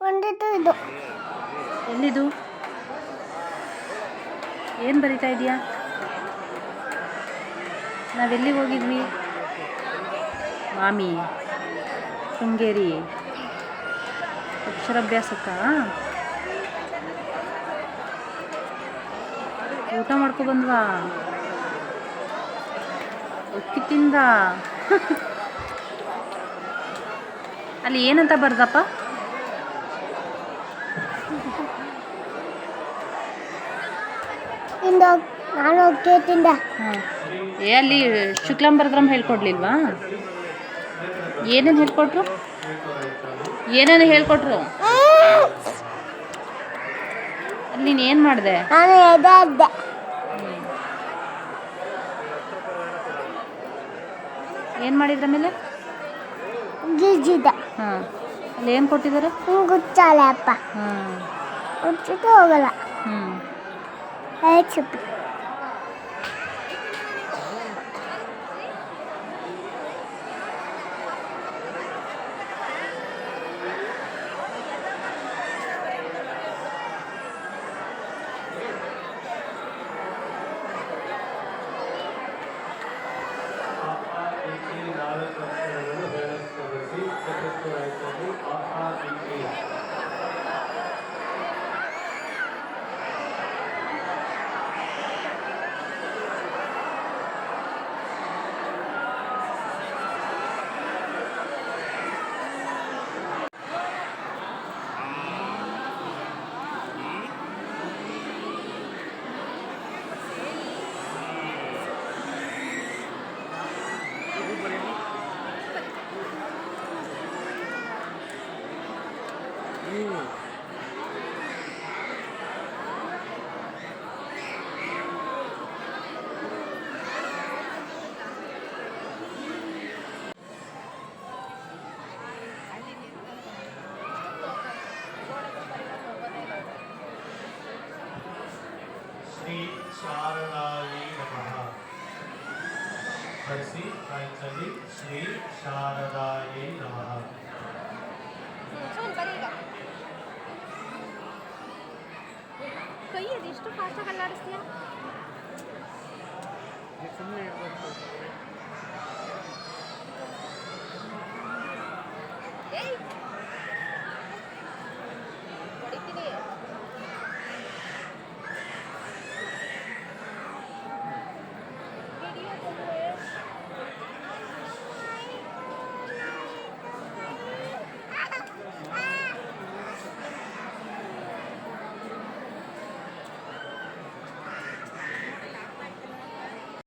ಒಂದಿತ್ತು ಇದು. ಎಲ್ಲಿದು? ಏನು ಬರಿತಾ ಇದೆಯಾ ನಾವೆಲ್ಲಿಗೆ ಹೋಗಿದ್ವಿ? ಮಾಮಿ, ಶೃಂಗೇರಿ. ಅಕ್ಷರಾಭ್ಯಾಸಕ್ಕ? ಊಟ ಮಾಡ್ಕೊ ಬಂದ್ವಾ? ಅಕ್ಕಿ ತಿಂದ ಅಲ್ಲಿ ಏನಂತ ಬರ್ದಪ್ಪ? ಏ ಅಲ್ಲಿ ಶುಕ್ಲಾಂಬರದ್ರಮ್ ಹೇಳ್ಕೊಡ್ಲಿಲ್ವಾ? ಏನೇನು ಹೇಳ್ಕೊಟ್ರು? ಏನೇನು ಹೇಳ್ಕೊಟ್ರು? ಅಲ್ಲಿ ನೀನು ಏನು ಮಾಡಿದೆ? ಏನು ಮಾಡಿದ್ರ ಮೇಲೆ? ಗಿಜಿದ್ದೆ ಹಾಂ. ಅಲ್ಲಿ ಏನು ಕೊಟ್ಟಿದ್ದಾರೆ ಗುಚ್ಚಾಲೆ ಅಪ್ಪ ಹಾಂ. ಗುಚ್ಚಿಟ್ಟು ಹೋಗಲ್ಲ. ಹ್ಞೂ 就是非常方便。శ్రీ శారదాయి నమ కలిసి శ్రీ శారదాయి నమ ಕೈ ಅದೆಷ್ಟು ಫಾಸ್ಟಾಗಿ ಅಲ್ಲಾಡಿಸ್ತೀಯ ಏಯ್